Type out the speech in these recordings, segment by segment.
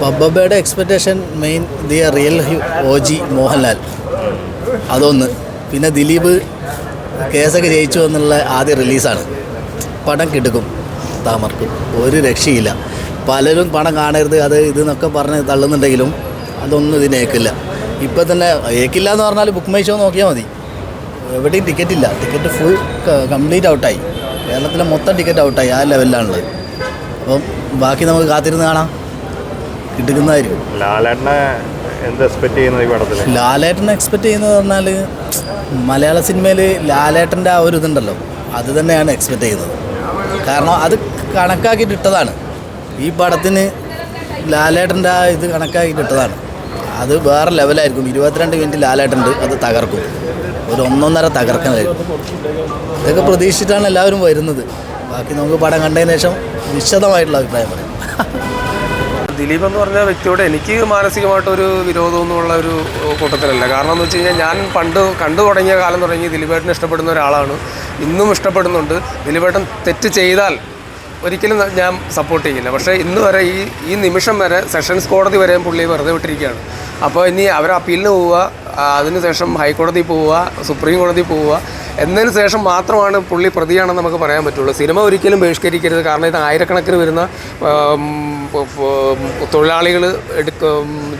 ബബ്ബയുടെ expectation main the real O G Mohanlal. അതൊന്ന്. പിന്നെ ദിലീപ് കേസൊക്കെ ജയിച്ചു എന്നുള്ള ആദ്യ റിലീസാണ് പടം കിടക്കും. താമർക്കും. ഒരു രക്ഷയില്ല. പലരും പണം കാണരുത് അത് ഇതെന്നൊക്കെ പറഞ്ഞ് തള്ളുന്നുണ്ടെങ്കിലും അതൊന്നും ഇതിന് ഏക്കില്ല. ഇപ്പം തന്നെ ഏക്കില്ല എന്ന് പറഞ്ഞാൽ ബുക്ക് മൈ ഷോ നോക്കിയാൽ മതി. എവിടെയും ടിക്കറ്റ് ഇല്ല. ടിക്കറ്റ് ഫുൾ കംപ്ലീറ്റ് ഔട്ടായി കേരളത്തിലെ മൊത്തം ടിക്കറ്റ് ഔട്ടായി ആ ലെവലിലാണുള്ളത് അപ്പം ബാക്കി നമുക്ക് കാത്തിരുന്ന് കാണാം. കിട്ടുന്നതായിരിക്കും ലാലേട്ടനെ എന്ത് എക്സ്പെക്ട് ചെയ്യുന്നത് ഈ പടത്തിൽ ലാലേട്ടനെ എക്സ്പെക്ട് ചെയ്യുന്നത് പറഞ്ഞാൽ മലയാള സിനിമയിൽ ലാലേട്ടന്റെ ആ ഒരു ഇതുണ്ടല്ലോ. അത് തന്നെയാണ് എക്സ്പെക്ട് ചെയ്യുന്നത്. കാരണം അത് കണക്കാക്കിയിട്ട് ഇട്ടതാണ്. ഈ പടത്തിന് ലാലേട്ടന്റെ ആ ഇത് കണക്കാക്കിയിട്ട് ഇട്ടതാണ്. അത് വേറെ ലെവലായിരിക്കും ഇരുപത്തിരണ്ട് മിനിറ്റ് ലാലേട്ടുണ്ട് അത് തകർക്കും. ഒരു ഒന്നൊന്നര തകർക്കനായിരിക്കും. ഇതൊക്കെ പ്രതീക്ഷിച്ചിട്ടാണ് എല്ലാവരും വരുന്നത്. ബാക്കി നമുക്ക് പടം കണ്ടതിന് ശേഷം വിശദമായിട്ടുള്ള അഭിപ്രായം പറയാം. ദിലീപ് എന്ന് പറഞ്ഞ വ്യക്തിയോട് എനിക്ക് മാനസികമായിട്ടൊരു വിരോധമൊന്നുമുള്ള ഒരു കൂട്ടത്തിലല്ല. കാരണം എന്ന് വെച്ച് കഴിഞ്ഞാൽ ഞാൻ പണ്ട് കണ്ടു തുടങ്ങിയ കാലം തുടങ്ങി ദിലീപേട്ടനെ ഇഷ്ടപ്പെടുന്ന ഒരാളാണ്. ഇന്നും ഇഷ്ടപ്പെടുന്നുണ്ട്. ദിലീപേട്ടൻ തെറ്റ് ചെയ്താൽ ഒരിക്കലും ഞാൻ സപ്പോർട്ട് ചെയ്യില്ല. പക്ഷേ ഇന്ന് വരെ ഈ ഈ നിമിഷം വരെ സെഷൻസ് കോടതി വരെയും പുള്ളി വെറുതെ വിട്ടിരിക്കുകയാണ്. അപ്പോൾ ഇനി അവർ അപ്പീലിന് പോവുക അതിനുശേഷം ഹൈക്കോടതി പോവുക സുപ്രീം കോടതി പോവുക. എന്നതിന് ശേഷം മാത്രമാണ് പുള്ളി പ്രതിയാണെന്ന് നമുക്ക് പറയാൻ പറ്റുള്ളൂ. സിനിമ ഒരിക്കലും ബഹിഷ്കരിക്കരുത്. കാരണം ഇത് ആയിരക്കണക്കിന് വരുന്ന തൊഴിലാളികൾ എടുക്ക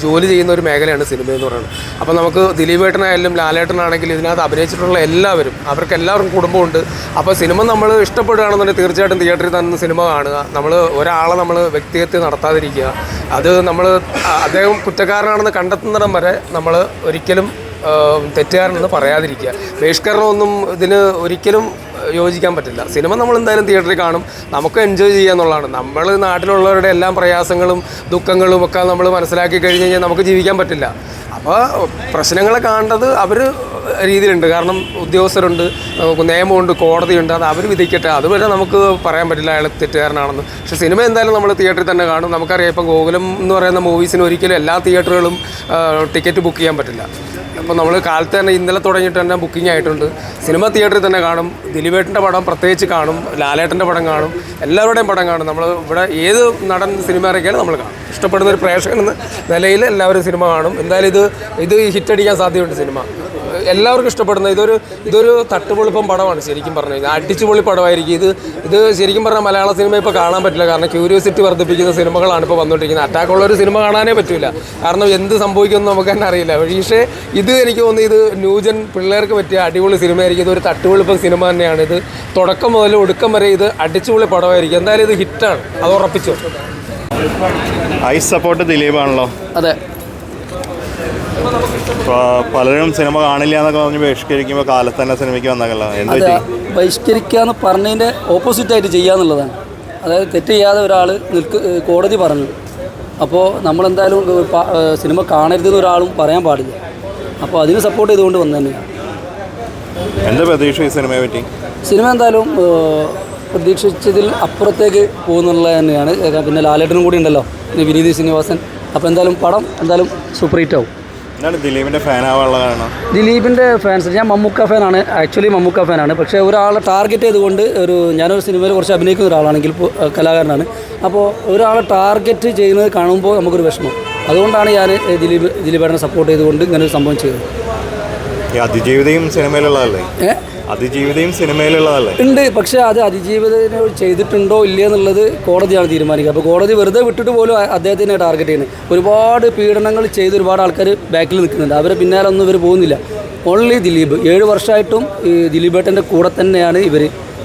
ജോലി ചെയ്യുന്ന ഒരു മേഖലയാണ് സിനിമ എന്ന് പറയുന്നത്. അപ്പോൾ നമുക്ക് ദിലീപേട്ടനായാലും ലാലേട്ടനാണെങ്കിലും ഇതിനകത്ത് അഭിനയിച്ചിട്ടുള്ള എല്ലാവരും അവർക്ക് എല്ലാവർക്കും കുടുംബമുണ്ട്. അപ്പോൾ സിനിമ നമ്മൾ ഇഷ്ടപ്പെടുകയാണെന്നുണ്ടെങ്കിൽ തീർച്ചയായിട്ടും തിയേറ്ററിൽ തന്നെ സിനിമ കാണുക. നമ്മൾ ഒരാളെ നമ്മൾ വ്യക്തിഹത്യ നടത്താതിരിക്കുക. അത് നമ്മൾ അദ്ദേഹം കുറ്റക്കാരനാണെന്ന് കണ്ടെത്തുന്നിടം വരെ നമ്മൾ ഒരിക്കലും തെറ്റുകാരനെന്ന് പറയാതിരിക്കുക. ബഹിഷ്കരണമൊന്നും ഇതിന് ഒരിക്കലും യോജിക്കാൻ പറ്റില്ല. സിനിമ നമ്മൾ എന്തായാലും തിയേറ്ററിൽ കാണും. നമുക്ക് എൻജോയ് ചെയ്യുക എന്നുള്ളതാണ്. നമ്മൾ നാട്ടിലുള്ളവരുടെ എല്ലാം പ്രയാസങ്ങളും ദുഃഖങ്ങളും ഒക്കെ നമ്മൾ മനസ്സിലാക്കി കഴിഞ്ഞ് കഴിഞ്ഞാൽ നമുക്ക് ജീവിക്കാൻ പറ്റില്ല. അപ്പോൾ പ്രശ്നങ്ങളെ കാണേണ്ടത് അവർ രീതിയിലുണ്ട്. കാരണം ഉദ്യോഗസ്ഥരുണ്ട് നിയമമുണ്ട് കോടതിയുണ്ട് അത് അവർ വിധിക്കട്ടെ. അതുവരെ നമുക്ക് പറയാൻ പറ്റില്ല അയാൾ തെറ്റുകാരനാണെന്ന്. പക്ഷെ സിനിമ എന്തായാലും നമ്മൾ തിയേറ്ററിൽ തന്നെ കാണും. നമുക്കറിയാം ഇപ്പം ഗോകുലം എന്ന് പറയുന്ന മൂവീസിന് ഒരിക്കലും എല്ലാ തിയേറ്ററുകളും ടിക്കറ്റ് ബുക്ക് ചെയ്യാൻ പറ്റില്ല. അപ്പോൾ നമ്മൾ കാലത്ത് തന്നെ ഇന്നലെ തുടങ്ങിയിട്ട് തന്നെ ബുക്കിംഗ് ആയിട്ടുണ്ട്. സിനിമ തിയേറ്ററിൽ തന്നെ കാണും. ദിലീപേട്ടന്റെ പടം പ്രത്യേകിച്ച് കാണും. ലാലേട്ടന്റെ പടം കാണും. എല്ലാവരുടെയും പടം കാണും. നമ്മൾ ഇവിടെ ഏത് നടൻ സിനിമ ഇറക്കിയാലും നമ്മൾ കാണും. ഇഷ്ടപ്പെടുന്ന ഒരു പ്രേക്ഷകൻ എന്ന നിലയിൽ എല്ലാവരും സിനിമ കാണും. എന്തായാലും ഇത് ഇത് ഹിറ്റടിക്കാൻ സാധ്യതയുണ്ട് സിനിമ. എല്ലാവർക്കും ഇഷ്ടപ്പെടുന്ന ഇതൊരു ഇതൊരു തട്ടുപൊളിപ്പം പടമാണ് ശരിക്കും പറഞ്ഞു കഴിഞ്ഞാൽ. അടിച്ചുപൊളി പടമായിരിക്കും. ഇത് ഇത് ശരിക്കും പറഞ്ഞാൽ മലയാള സിനിമ ഇപ്പോൾ കാണാൻ പറ്റില്ല. കാരണം ക്യൂരിയോസിറ്റി വർദ്ധിപ്പിക്കുന്ന സിനിമകളാണ് ഇപ്പോൾ വന്നുകൊണ്ടിരിക്കുന്നത്. അറ്റാക്കുള്ള ഒരു സിനിമ കാണാനേ പറ്റില്ല കാരണം എന്ത് സംഭവിക്കുമെന്ന് നമുക്ക് തന്നെ അറിയില്ല. പക്ഷേ ഇത് എനിക്ക് തോന്നുന്നു ഇത് ന്യൂജൻ പിള്ളേർക്ക് പറ്റിയ അടിപൊളി സിനിമയായിരിക്കും. ഇത് ഒരു തട്ടുപൊളിപ്പം സിനിമ തന്നെയാണ്. ഇത് തുടക്കം മുതൽ ഒടുക്കം വരെ ഇത് അടിച്ചുപൊളി പടമായിരിക്കും. എന്തായാലും ഇത് ഹിറ്റാണ്. അത് ഉറപ്പിച്ചു. ഐ സപ്പോർട്ട് ദിലീപാണല്ലോ. അതെ. പലരും സിനിമ കാണില്ല എന്നൊക്കെ പറഞ്ഞ് ബഹിഷ്കരിക്കുമ്പോൾ കാലത്ത് തന്നെ സിനിമയ്ക്ക് വന്നേക്കല്ലോ? ബഹിഷ്കരിക്കുക എന്ന് പറഞ്ഞതിന്റെ ഓപ്പോസിറ്റായിട്ട് ചെയ്യുക എന്നുള്ളതാണ്. അതായത് തെറ്റ് ചെയ്യാതെ ഒരാൾ നിൽക്ക് കോടതി പറഞ്ഞു. അപ്പോൾ നമ്മളെന്തായാലും സിനിമ കാണരുതെന്ന് ഒരാളും പറയാൻ പാടില്ല. അപ്പോൾ അതിന് സപ്പോർട്ട് ചെയ്തുകൊണ്ട് വന്നു തന്നെയാണ് എന്താ പ്രതീക്ഷ ഈ സിനിമയെ പറ്റി? സിനിമ എന്തായാലും പ്രതീക്ഷിച്ചതിൽ അപ്പുറത്തേക്ക് പോകുന്നുള്ളത് തന്നെയാണ്. പിന്നെ ലാലേട്ടനും കൂടി ഉണ്ടല്ലോ വിനീത് ശ്രീനിവാസൻ. അപ്പോൾ എന്തായാലും പടം എന്തായാലും സൂപ്പർ ഹിറ്റ് ആവും ദിലീപിന്റെ ഫാൻ ആവാനുള്ള കാരണം? ദിലീപിന്റെ ഫാൻസ് ഞാൻ മമ്മൂക്ക ഫാനാണ് ആക്ച്വലി മമ്മൂക്ക ഫാനാണ് പക്ഷേ ഒരാളെ ടാർഗറ്റ് ചെയ്തുകൊണ്ട് ഒരു ഞാനൊരു സിനിമയിൽ കുറച്ച് അഭിനയിക്കുന്ന ഒരാളാണെങ്കിൽ കലാകാരനാണ്. അപ്പോൾ ഒരാളെ ടാർഗറ്റ് ചെയ്യുന്നത് കാണുമ്പോൾ നമുക്കൊരു വിഷമം. അതുകൊണ്ടാണ് ഞാൻ ഏഹ് ദിലീപ് ദിലീപേടനെ സപ്പോർട്ട് ചെയ്തുകൊണ്ട് ഇങ്ങനെ ഒരു സംഭവം ചെയ്തത്. അതിജീവിതയും സിനിമയിലുള്ളതല്ലേ ഏ അതിജീവിതയും സിനിമയിലുള്ളതല്ലേ? ഉണ്ട് പക്ഷേ അത് അതിജീവിതത്തിന് ചെയ്തിട്ടുണ്ടോ ഇല്ലേ എന്നുള്ളത് കോടതിയാണ് തീരുമാനിക്കുക. അപ്പോൾ കോടതി വെറുതെ വിട്ടിട്ട് പോലും അദ്ദേഹത്തിനെ ടാർഗറ്റ് ചെയ്യുന്നത്. ഒരുപാട് പീഡനങ്ങൾ ചെയ്ത് ഒരുപാട് ആൾക്കാർ ബാക്കിൽ നിൽക്കുന്നുണ്ട്. അവരെ പിന്നാലെ ഒന്നും ഇവർ പോകുന്നില്ല. ഓൺലി ദിലീപ്. ഏഴ് വർഷമായിട്ടും ഈ ദിലീപ് ഏട്ടന്റെ കൂടെ തന്നെയാണ് ഇവർ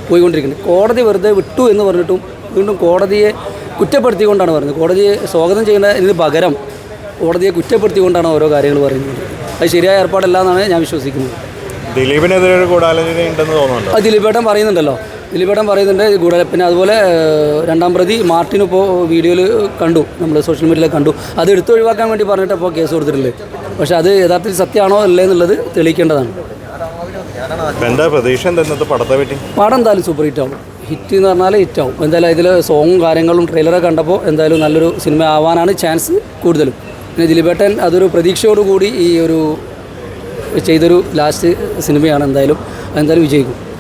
പോയിക്കൊണ്ടിരിക്കുന്നത്. കോടതി വെറുതെ വിട്ടു എന്ന് പറഞ്ഞിട്ടും വീണ്ടും കോടതിയെ കുറ്റപ്പെടുത്തിക്കൊണ്ടാണ് പറയുന്നത്. കോടതിയെ സ്വാഗതം ചെയ്യുന്ന ഇതിന് പകരം കോടതിയെ കുറ്റപ്പെടുത്തിക്കൊണ്ടാണ് ഓരോ കാര്യങ്ങൾ പറയുന്നത്. അത് ശരിയായ ഏർപ്പാടല്ല എന്നാണ് ഞാൻ വിശ്വസിക്കുന്നത്. ദിലീപിനെതിരെ ഒരു ഗൂഢാലോചന ഉണ്ടെന്ന് തോന്നുന്നുണ്ടോ? ദിലീപേട്ടൻ പറയുന്നുണ്ടല്ലോ. ദിലീപേട്ടൻ പറയുന്നുണ്ട് കൂടെ പിന്നെ അതുപോലെ രണ്ടാം പ്രതി മാർട്ടിൻ ഇപ്പോൾ വീഡിയോയിൽ കണ്ടു നമ്മൾ സോഷ്യൽ മീഡിയയിൽ കണ്ടു. അത് എടുത്തു ഒഴിവാക്കാൻ വേണ്ടി പറഞ്ഞിട്ട് അപ്പോൾ കേസ് കൊടുത്തിട്ടുണ്ട് പക്ഷേ അത് യഥാർത്ഥത്തിൽ സത്യമാണോ അല്ലേ എന്നുള്ളത് തെളിയിക്കേണ്ടതാണ്. എന്താ പ്രതീക്ഷ? എന്തെന്നത് പടത്തെ പറ്റി? പടം എന്തായാലും സൂപ്പർ ഹിറ്റ് ആവും. ഹിറ്റ് എന്ന് പറഞ്ഞാൽ ഹിറ്റ് ആവും. എന്തായാലും ഇതിൽ സോങ്ങും കാര്യങ്ങളും ട്രെയിലറൊക്കെ കണ്ടപ്പോൾ എന്തായാലും നല്ലൊരു സിനിമ ആവാനാണ് ചാൻസ് കൂടുതലും. പിന്നെ ദിലീപേട്ടൻ അതൊരു പ്രതീക്ഷയോടുകൂടി ഈ ഒരു ചെയ്തൊരു ലാസ്റ്റ് സിനിമയാണ് എന്തായാലും. എന്തായാലും വിജയിക്കും.